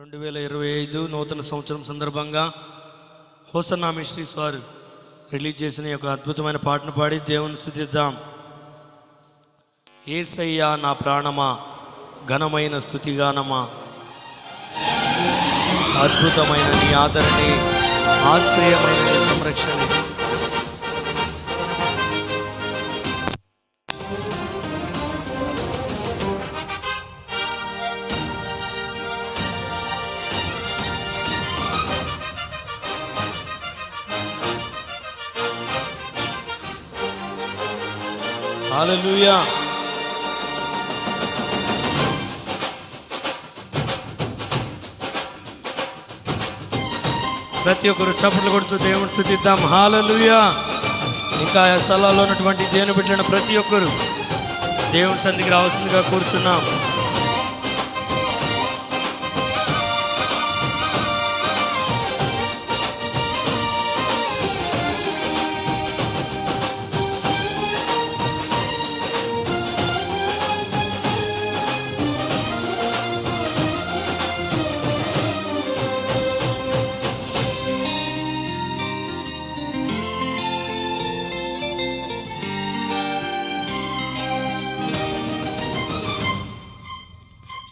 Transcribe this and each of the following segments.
రెండు వేల ఇరవై ఐదు నూతన సంవత్సరం సందర్భంగా హోసన్నా మిస్ట్రీస్ వారు రిలీజ్ చేసిన ఒక యొక్క అద్భుతమైన పాటను పాడి దేవుని స్థుతిద్దాం. ఏసయ్యా నా ప్రాణమా ఘనమైన స్థుతిగానమా. అద్భుతమైన నీ ఆదరణి ఆశ్రయమైన సంరక్షణ. హాలూయా ప్రతి ఒక్కరు చప్పట్లు కొడుతూ దేవుని స్థుతిద్దాం. హాలూయా ఇంకా ఆ స్థలాల్లో ఉన్నటువంటి దేని బిడ్డలను ప్రతి ఒక్కరు దేవుని సంధికి రావాల్సిందిగా కూర్చున్నాం.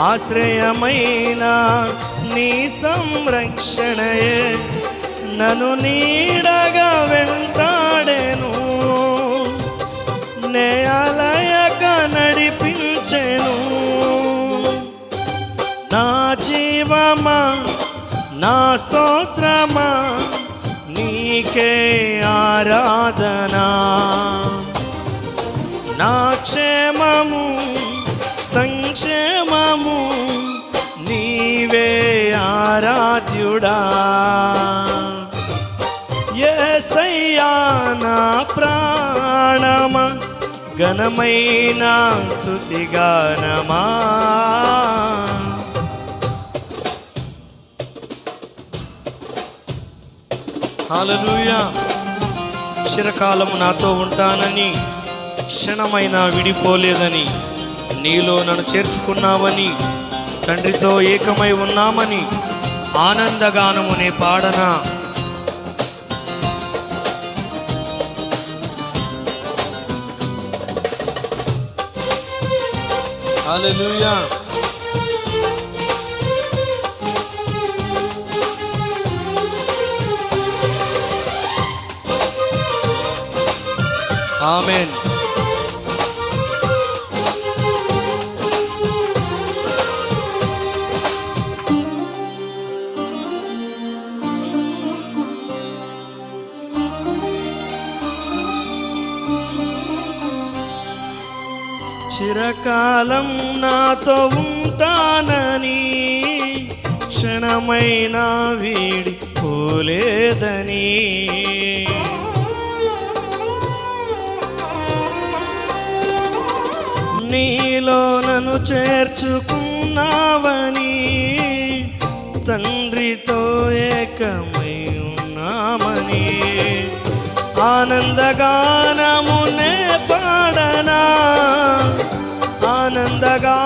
ఆశ్రయమైన నీ సంరక్షణయే. నన్ను నీడగా వెంటాడెను. నే నడిపించెను. నా జీవమా నా స్తోత్రమా నీకే ఆరాధనా. నా క్షేమము సంక్షేమము నీవే ఆరాధ్యుడా. ఏసయ్యా నా ప్రాణమ ఘనమైన స్థుతిగానమా హాలూయా చిరకాలము నాతో ఉంటానని క్షణమైనా విడిపోలేదని నీలో నన్ను చేర్చుకున్నావని తండ్రితో ఏకమై ఉన్నామని ఆనందగానమునే పాడనా? హల్లెలూయా. ఆమెన్. నాతో ఉంటానని క్షణమైన వీడి పోలేదని. నీలో నన్ను చేర్చుకున్నావని తండ్రితో ఏకమై ఉన్నామని. ఆనందగానమునే పాడనా? ఆనందగా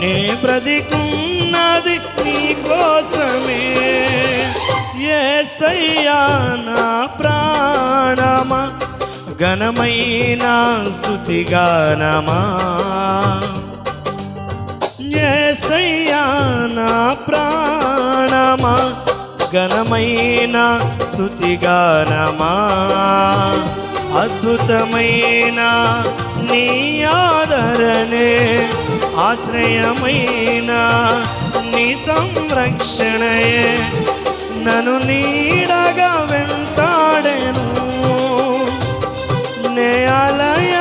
నే బ్రతికున్నది నీ కోసమే ఏసయ్యా నా ప్రాణమా ఘనమైన స్థుతిగానమా ఏసయ్యా నా ప్రాణమా ఘనమైన స్థుతిగానమా అద్భుతమైన నీ ఆదరణే ఆశ్రయమైన నీ సంరక్షణయే. నను నీడగా వెంటాడెను. నే ఆలయ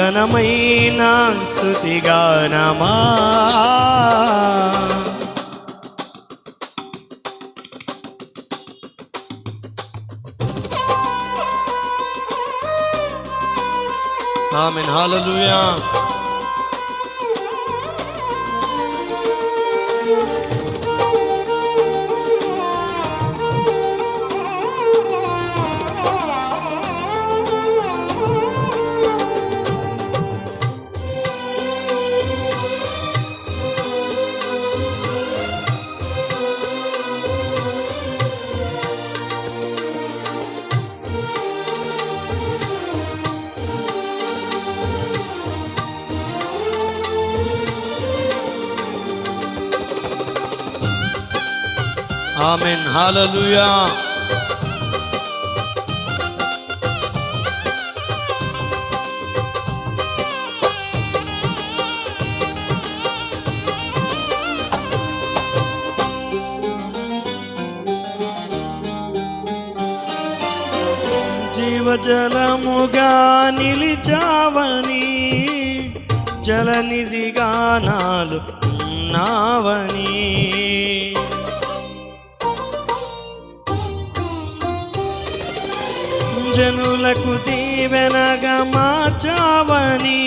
ఘనమైన స్థుతిగానమా ఆమెన్. హాలలుయా హాలలుయా హల్లెలూయా జీవజలముగా నిలిచావని జలనిధిగా నాలు ఉన్నావని జనులకు దీవెనగా మార్చావని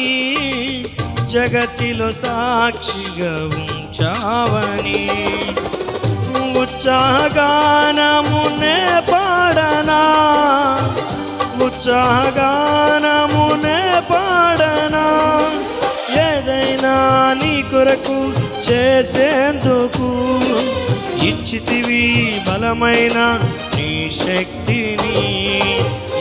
జగతిలో సాక్షిగా ఉంచావని. ఉత్సాహగానమునే పాడనా ఉత్సాహగానమునే పాడనా. ఏదైనా నీ కొరకు చేసేందుకు ఇచ్చితివి బలమైన నీ శక్తిని.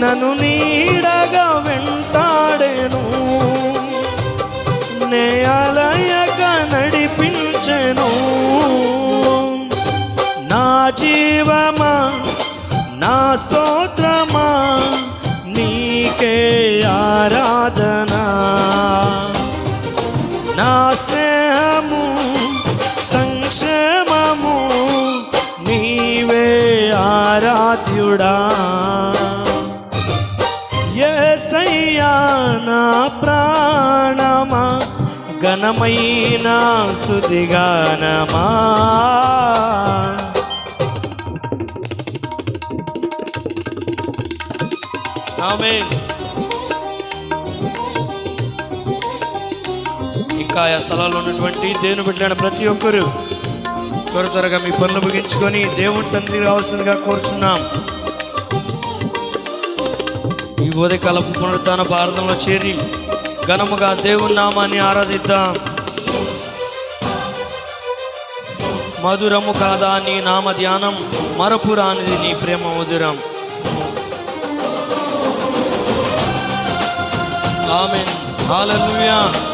నన్ను నీడగా వెంటాడేను. నే అలయక నడిపించెను. నా జీవమా నా స్తోత్రమా నీకే ఆరాధనా. నా స్నేహము సంక్షేమము నీవే ఆరాధ్యుడా. ఘనమైన స్థుతిగానమా ఆమె ఇంకా ఆ స్థలాల్లో ఉన్నటువంటి దేవుని బిడ్డలైన ప్రతి ఒక్కరు త్వర త్వరగా మీ పనులు ముగించుకొని దేవుని సన్నిధి రావాల్సిందిగా కోరుచున్నాం. ఈ ఉదయకాలపు పునరుత్న భారతంలో చేరి ఘనముగా దేవుని నామాన్ని ఆరాధిద్దాం. మధురము కాదా నీ నామ ధ్యానం? మరపురానిది నీ ప్రేమ మధురం. ఆమెన్. హాలూయా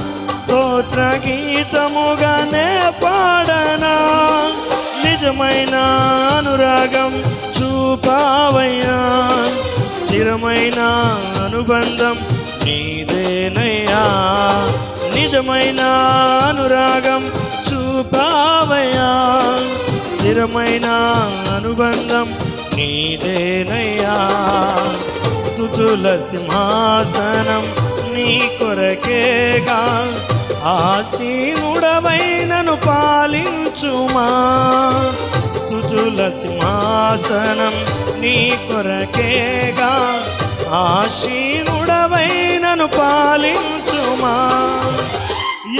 స్తోత్ర గీతముగానే పాడనా? నిజమైన అనురాగం చూపావయ్యా. స్థిరమైన అనుబంధం నీదేనయ్యా. నిజమైన అనురాగం చూపావయ్యా. స్థిరమైన అనుబంధం నీదేనయ్యా. స్థుతుల సింహాసనం నీ కొరకేగా. ఆసీనుడవైనను పాలించుమా? స్థుతుల సింహాసనం నీ కొరకేగా. ఆశీనుడవైనను పాలించుమా?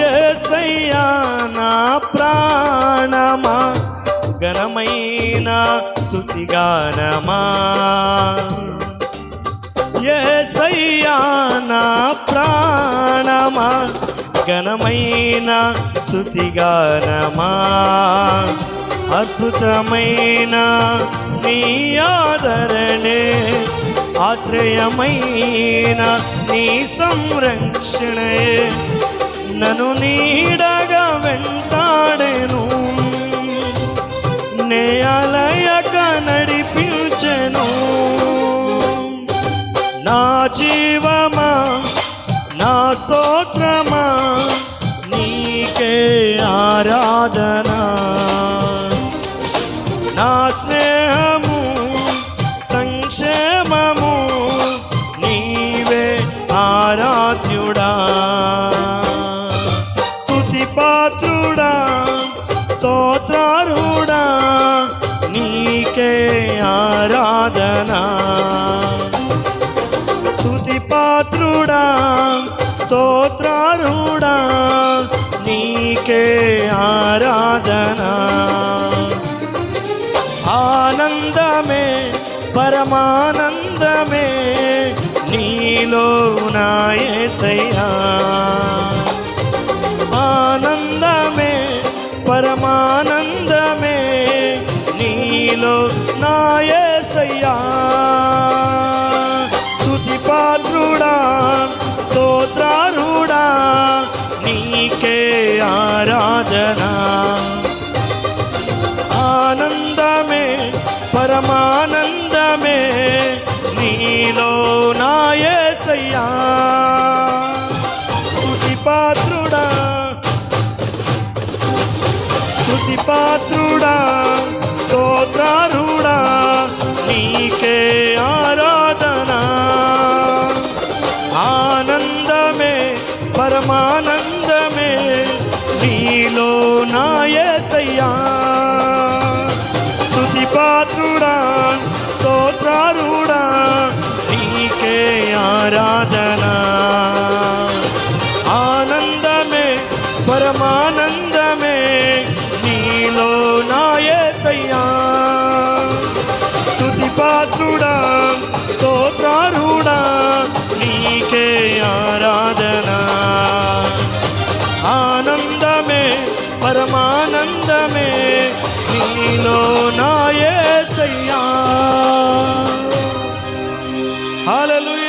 ఏసయ్యా నా ప్రాణమా? ఘనమైన స్థుతిగానమా? ఏసయ్యా నా ప్రాణమా? ఘనమైన స్థుతిగానమా అద్భుతమైన నీ ఆదరణే ఆశ్రయమైన నీ సంరక్షణే. నను నీడగా వెంటాడెను నే అలయక నడిపించెను. నా జీవమా నాతో పరమానందమే నీలో నాయసయ్యా స్తుతి పాత్రుడా స్తోత్రారుడా నీకే ఆరాధన. ఆనందమే పరమానందమే నీలో నాయసయ్యా స్తుతి పాత్రుడా స్తోత్రారుడా నీకే ఆరాధన. ఆనందమే పరమానంద పరమానందమే నీలో నాయసయ్యా హల్లెలూయా.